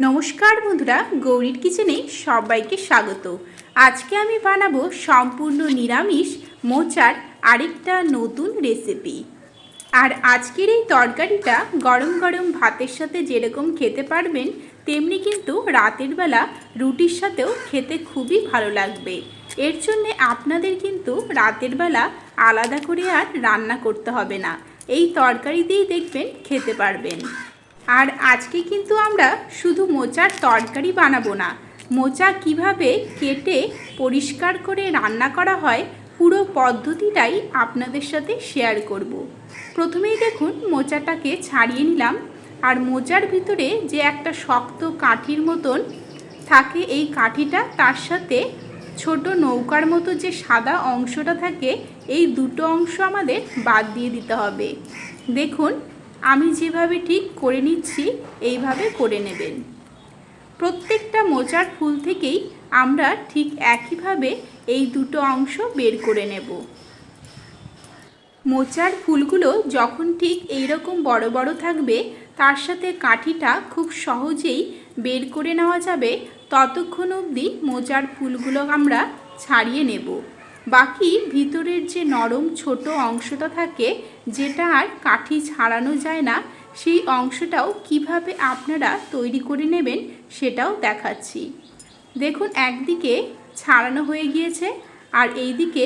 নমস্কার বন্ধুরা, গৌরীর কিচেনে সবাইকে স্বাগত। আজকে আমি বানাবো সম্পূর্ণ নিরামিষ মোচার আরেকটা নতুন রেসিপি আর আজকের এই তরকারিটা গরম গরম ভাতের সাথে যেরকম খেতে পারবেন, তেমনি কিন্তু রাতের বেলা রুটির সাথেও খেতে খুবই ভালো লাগবে। এর জন্যে আপনাদের কিন্তু রাতের বেলা আলাদা করে আর রান্না করতে হবে না। এই তরকারি দিয়েই দেখবেন খেতে পারবেন। আর আজকে কিন্তু আমরা শুধু মোচার তরকারি বানাবো না। মোচা কীভাবে কেটে পরিষ্কার করে রান্না করা হয়, পুরো পদ্ধতিটাই আপনাদের সাথে শেয়ার করব। প্রথমেই দেখুন, মোচাটাকে ছাড়িয়ে নিলাম। আর মোচার ভিতরে যে একটা শক্ত কাঠির মতন থাকে, এই কাঠিটা তার সাথে ছোট নৌকার মতো যে সাদা অংশটা থাকে, এই দুটো অংশ আমাদের বাদ দিয়ে দিতে হবে। দেখুন আমি যেভাবে ঠিক করে নিচ্ছি, এইভাবে করে নেবেন। প্রত্যেকটা মোচার ফুল থেকেই আমরা ঠিক একইভাবে এই দুটো অংশ বের করে নেব। মোচার ফুলগুলো যখন ঠিক এই রকম বড় বড় থাকবে, তার সাথে কাঠিটা খুব সহজেই বের করে নেওয়া যাবে। ততক্ষণ অবধি মোচার ফুলগুলো আমরা ছাড়িয়ে নেব। বাকি ভিতরের যে নরম ছোট অংশটা থাকে, যেটা আর কাঠি ছাড়ানো যায় না, সেই অংশটাও কীভাবে আপনারা তৈরি করে নেবেন সেটাও দেখাচ্ছি। দেখুন, একদিকে ছাড়ানো হয়ে গিয়েছে আর এই দিকে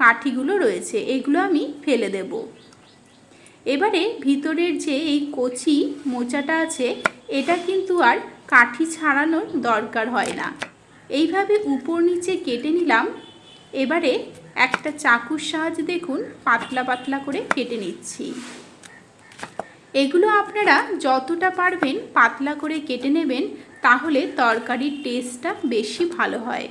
কাঠিগুলো রয়েছে, এগুলো আমি ফেলে দেব। এবারে ভিতরের যে এই কচি মোচাটা আছে, এটা কিন্তু আর কাঠি ছাড়ানোর দরকার হয় না। এইভাবে উপর নিচে কেটে নিলাম এবারে একটা চাকুর সাহায্যে দেখুন, পাতলা পাতলা করে কেটে নিচ্ছি। এগুলো আপনারা যতটা পারবেন পাতলা করে কেটে নেবেন, তাহলে তরকারির টেস্টটা বেশি ভালো হয়।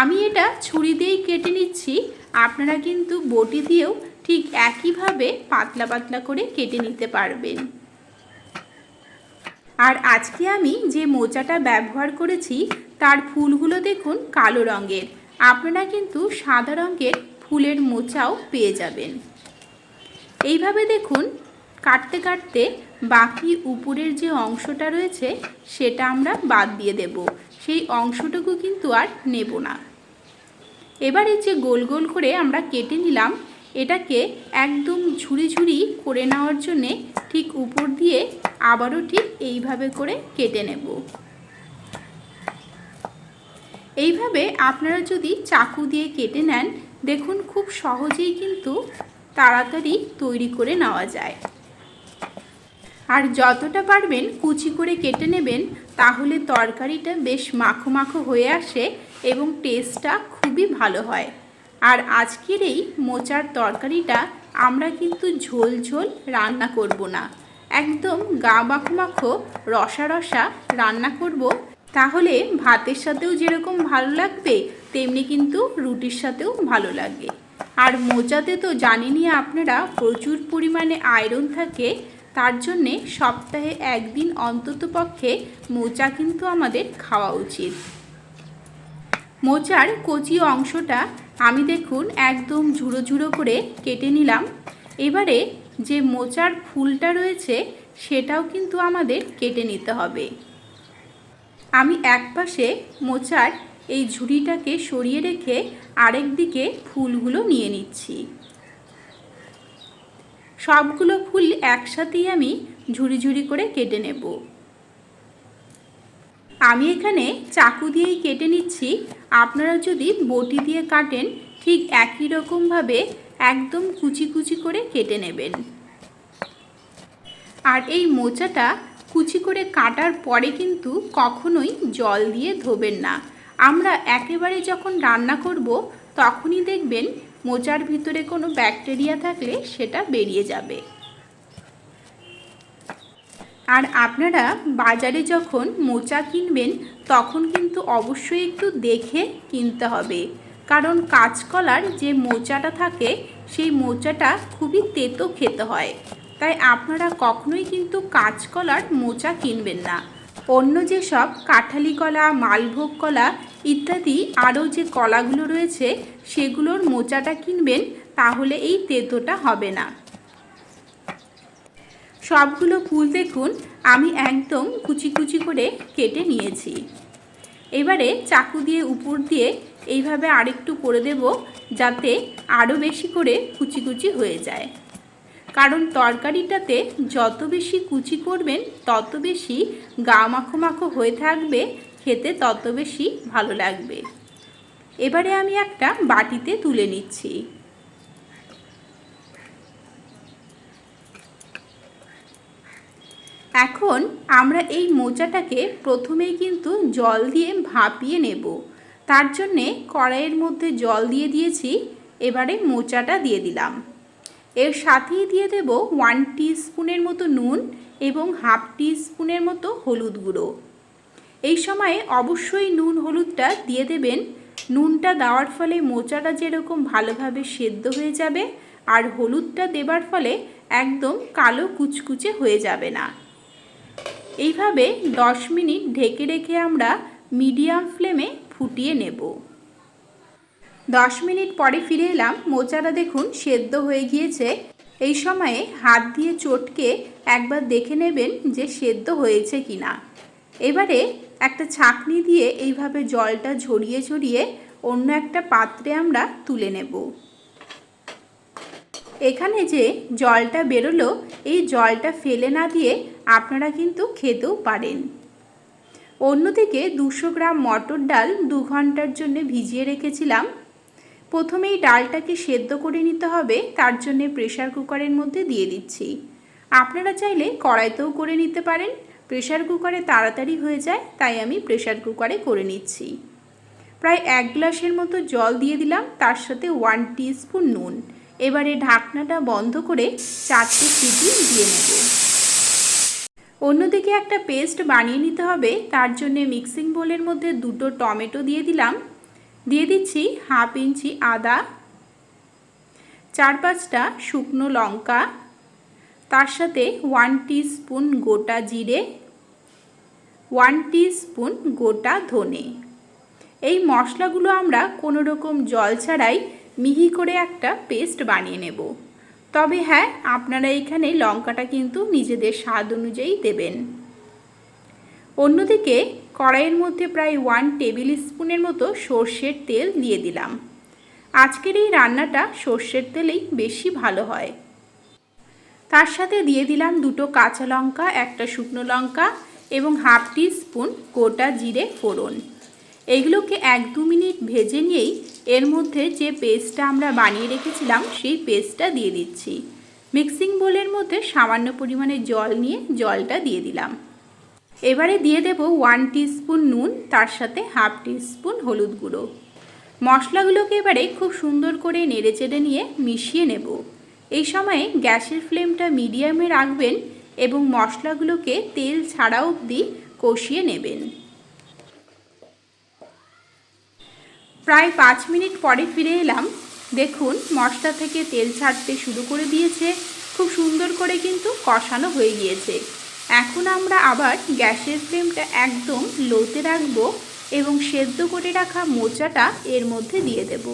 আমি এটা ছুরি দিয়েই কেটে নিচ্ছি, আপনারা কিন্তু বটি দিয়েও ঠিক একইভাবে পাতলা পাতলা করে কেটে নিতে পারবেন। আর আজকে আমি যে মোচাটা ব্যবহার করেছি তার ফুলগুলো দেখুন কালো রঙের। আপনারা কিন্তু সাদা রঙের ফুলের মোচাও পেয়ে যাবেন। এইভাবে দেখুন, কাটতে কাটতে বাকি উপরের যে অংশটা রয়েছে, সেটা আমরা বাদ দিয়ে দেব। সেই অংশটুকু কিন্তু আর নেব না। এবারে যে গোল গোল করে আমরা কেটে নিলাম, এটাকে একদম ঝুড়ি ঝুড়ি করে নেওয়ার জন্যে ঠিক উপর দিয়ে আবারও ঠিক এইভাবে করে কেটে নেব। এইভাবে আপনারা যদি চাকু দিয়ে কেটে নেন, দেখুন খুব সহজেই কিন্তু তাড়াতাড়ি তৈরি করে নেওয়া যায়। আর যতটা পারবেন কুচি করে কেটে নেবেন, তাহলে তরকারিটা বেশ মাখো মাখো হয়ে আসে এবং টেস্টটা খুবই ভালো হয়। আর আজকের এই মোচার তরকারিটা আমরা কিন্তু ঝোল ঝোল রান্না করব না। একদম গা মাখো মাখো রসা রসা রান্না করব তাহলে ভাতের সাথেও যেরকম ভালো লাগবে, তেমনি কিন্তু রুটির সাথেও ভালো লাগে। আর মোচাতে তো জানেনই আপনারা, প্রচুর পরিমাণে আয়রন থাকে, তার জন্যে সপ্তাহে একদিন অন্তত পক্ষে মোচা কিন্তু আমাদের খাওয়া উচিত। মোচার কচি অংশটা আমি দেখুন একদম ঝুড়ো ঝুড়ো করে কেটে নিলাম। এবারে যে মোচার ফুলটা রয়েছে, সেটাও কিন্তু আমাদের কেটে নিতে হবে। আমি এক পাশে মোচার এই ঝুড়িটাকে সরিয়ে রেখে আরেক দিকে ফুলগুলো নিয়ে নিচ্ছি। সবগুলো ফুল একসাথেই আমি ঝুড়ি ঝুড়ি করে কেটে নেব। আমি এখানে চাকু দিয়েই কেটে নিচ্ছি। আপনারা যদি বটি দিয়ে কাটেন, ঠিক একই রকমভাবে একদম কুচি কুচি করে কেটে নেবেন। আর এই মোচাটা কুচি করে কাটার পরে কিন্তু কখনোই জল দিয়ে ধোবেন না। আমরা একেবারে যখন রান্না করব, তখনই দেখবেন মোচার ভিতরে কোনো ব্যাকটেরিয়া থাকলে সেটা বেরিয়ে যাবে। আর আপনারা বাজারে যখন মোচা কিনবেন, তখন কিন্তু অবশ্যই একটু দেখে কিনতে হবে। কারণ কাঁচকলার যে মোচাটা থাকে, সেই মোচাটা খুবই তেতো খেতে হয়। তাই আপনারা কখনোই কিন্তু কাঁচকলার মোচা কিনবেন না। অন্য যেসব কাঁঠালি কলা, মালভোগ কলা ইত্যাদি আরও যে কলাগুলো রয়েছে, সেগুলোর মোচাটা কিনবেন, তাহলে এই তেতোটা হবে না। সবগুলো ফুল দেখুন, আমি একদম কুচি কুচি করে কেটে নিয়েছি। এবারে চাকু দিয়ে উপর দিয়ে এইভাবে আরেকটু করে দেব, যাতে আরও বেশি করে কুচি কুচি হয়ে যায়। কারণ তরকারিটাতে যত বেশি কুচি করবেন, তত বেশি গা মাখো মাখো হয়ে থাকবে, খেতে তত বেশি ভালো লাগবে। এবারে আমি একটা বাটিতে তুলে নিচ্ছি। এখন আমরা এই মোচাটাকে প্রথমেই কিন্তু জল দিয়ে ভাপিয়ে নেব। তার জন্যে কড়াইয়ের মধ্যে জল দিয়ে দিয়েছি, এবারে মোচাটা দিয়ে দিলাম। এর সাথেই দিয়ে দেব ওয়ান স্পুনের মতো নুন এবং হাফ স্পুনের মতো হলুদ গুঁড়ো। এই সময়ে অবশ্যই নুন হলুদটা দিয়ে দেবেন। নুনটা দেওয়ার ফলে মোচাটা যেরকম ভালোভাবে সেদ্ধ হয়ে যাবে আর হলুদটা দেবার ফলে একদম কালো কুচকুচে হয়ে যাবে না। এইভাবে দশ মিনিট ঢেকে রেখে আমরা মিডিয়াম ফ্লেমে ফুটিয়ে নেব। দশ মিনিট পরে ফিরে এলাম। মোচাটা দেখুন সেদ্ধ হয়ে গিয়েছে। এই সময়ে হাত দিয়ে চটকে একবার দেখে নেবেন যে সেদ্ধ হয়েছে কি না এবারে একটা ছাকনি দিয়ে এইভাবে জলটা ঝরিয়ে ঝরিয়ে অন্য একটা পাত্রে আমরা তুলে নেব। এখানে যে জলটা বেরোলো, এই জলটা ফেলে না দিয়ে আপনারা কিন্তু খেতেও পারেন। অন্যদিকে দুশো গ্রাম মটর ডাল দু ঘণ্টার জন্য ভিজিয়ে রেখেছিলাম। প্রথমেই ডালটাকে সেদ্ধ করে নিতে হবে, তার জন্য প্রেশার কুকারের মধ্যে দিয়ে দিচ্ছি। আপনারা চাইলে কড়াইতেও করে নিতে পারেন প্রেশার কুকারে তাড়াতাড়ি হয়ে যায়, তাই আমি প্রেশার কুকারে করে নিচ্ছি। প্রায় এক গ্লাসের মতো জল দিয়ে দিলাম, তার সাথে ওয়ান স্পুন নুন। এবারে ঢাকনাটা বন্ধ করে চারটে সিটি দিয়ে নেব। অন্যদিকে একটা পেস্ট বানিয়ে নিতে হবে, তার জন্যে মিক্সিং বোলের মধ্যে দুটো টমেটো দিয়ে দিলাম। দিয়ে দিচ্ছি হাফ ইঞ্চি আদা চার পাঁচটা শুকনো লঙ্কা, তার সাথে ওয়ান স্পুন গোটা জিরে ওয়ান স্পুন গোটা ধনে। এই মশলাগুলো আমরা কোনো রকম জল ছাড়াই মিহি করে একটা পেস্ট বানিয়ে নেব। তবে হ্যাঁ আপনারা এখানে লঙ্কাটা কিন্তু নিজেদের স্বাদ অনুযায়ী দেবেন। অন্যদিকে কড়াইয়ের মধ্যে প্রায় ওয়ান টেবিল স্পুনের মতো সর্ষের তেল দিয়ে দিলাম। আজকের এই রান্নাটা সর্ষের তেলেই বেশি ভালো হয়। তার সাথে দিয়ে দিলাম দুটো কাঁচা লঙ্কা, একটা শুকনো লঙ্কা এবং হাফ টি স্পুন গোটা জিরে ফোড়ন। এগুলোকে এক দু মিনিট ভেজে নিয়েই এর মধ্যে যে পেস্টটা আমরা বানিয়ে রেখেছিলাম সেই পেস্টটা দিয়ে দিচ্ছি। মিক্সিং বোলের মধ্যে সামান্য পরিমাণে জল নিয়ে জলটা দিয়ে দিলাম। এবারে দিয়ে দেব ওয়ান স্পুন নুন, তার সাথে হাফ স্পুন হলুদ গুঁড়ো। মশলাগুলোকে এবারে খুব সুন্দর করে নেড়ে চেড়ে নিয়ে মিশিয়ে নেব। এই সময়ে গ্যাসের ফ্লেমটা মিডিয়ামে রাখবেন এবং মশলাগুলোকে তেল ছাড়া অবধি কষিয়ে নেবেন। প্রায় পাঁচ মিনিট পরে ফিরে এলাম। দেখুন, মশলা থেকে তেল ছাড়তে শুরু করে দিয়েছে। খুব সুন্দর করে কিন্তু কষানো হয়ে গিয়েছে। এখন আমরা আবার গ্যাসের ফ্লেমটা একদম লোতে রাখব এবং সেদ্ধ করে রাখা মোচাটা এর মধ্যে দিয়ে দেব।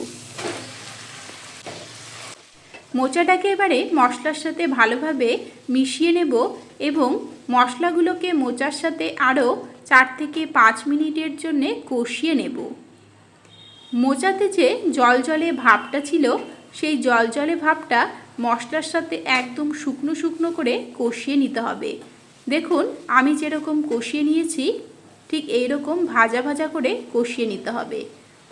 মোচাটাকে এবারে মশলার সাথে ভালোভাবে মিশিয়ে নেব এবং মশলাগুলোকে মোচার সাথে আরও চার থেকে পাঁচ মিনিটের জন্যে কষিয়ে নেব। মোচাতে যে জল জলে ভাবটা ছিল, সেই জল জলে ভাবটা মশলার সাথে একদম শুকনো শুকনো করে কষিয়ে নিতে হবে। দেখুন, আমি যেরকম কষিয়ে নিয়েছি, ঠিক এই রকম ভাজা ভাজা করে কষিয়ে নিতে হবে।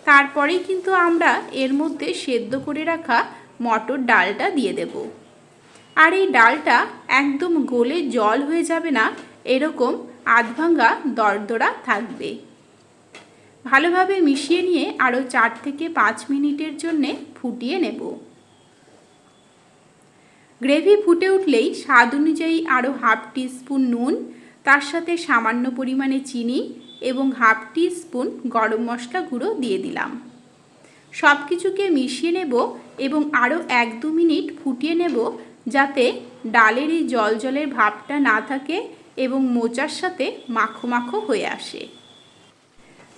তারপরেই কিন্তু আমরা এর মধ্যে সেদ্ধ করে রাখা মটর ডালটা দিয়ে দেব। আর এই ডালটা একদম গলে জল হয়ে যাবে না, এরকম আধভাঙ্গা দরদরা থাকবে। ভালোভাবে মিশিয়ে নিয়ে আরও চার থেকে পাঁচ মিনিটের জন্যে ফুটিয়ে নেব। গ্রেভি ফুটে উঠলেই স্বাদ অনুযায়ী আরও হাফ স্পুন নুন, তার সাথে সামান্য পরিমাণে চিনি এবং হাফ স্পুন গরম মশলা গুঁড়ো দিয়ে দিলাম। সব কিছুকে মিশিয়ে নেব এবং আরও এক দু মিনিট ফুটিয়ে নেব যাতে ডালের এই জল জলের ভাবটা না থাকে এবং মোচার সাথে মাখো মাখো হয়ে আসে।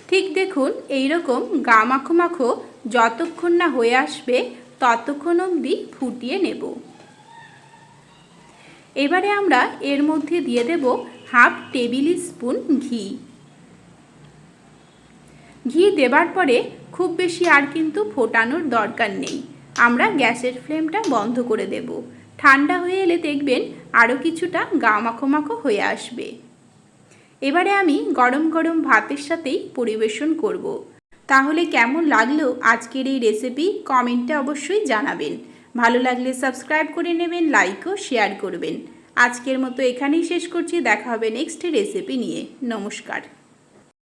ঠিক দেখুন এই রকম গা মাখো মাখো যতক্ষণ না হয়ে আসবে ততক্ষণ অবধি ফুটিয়ে নেব। এবারে আমরা এর মধ্যে দিয়ে দেব হাফ টেবিল স্পুন ঘি। ঘি দেবার পরে খুব বেশি আর কিন্তু ফোটানোর দরকার নেই। আমরা গ্যাসের ফ্লেমটা বন্ধ করে দেব। ঠান্ডা হয়ে এলে দেখবেন আরও কিছুটা গা মাখো মাখো হয়ে আসবে। এবারে আমি গরম গরম ভাতের সাথেই পরিবেশন করব। তাহলে কেমন লাগল আজকের এই রেসিপি কমেন্টে অবশ্যই জানাবেন। ভালো লাগলে সাবস্ক্রাইব করে নেবেন লাইক ও শেয়ার করবেন। আজকের মতো এখানেই শেষ করছি, দেখা হবে নেক্সট রেসিপি নিয়ে। নমস্কার।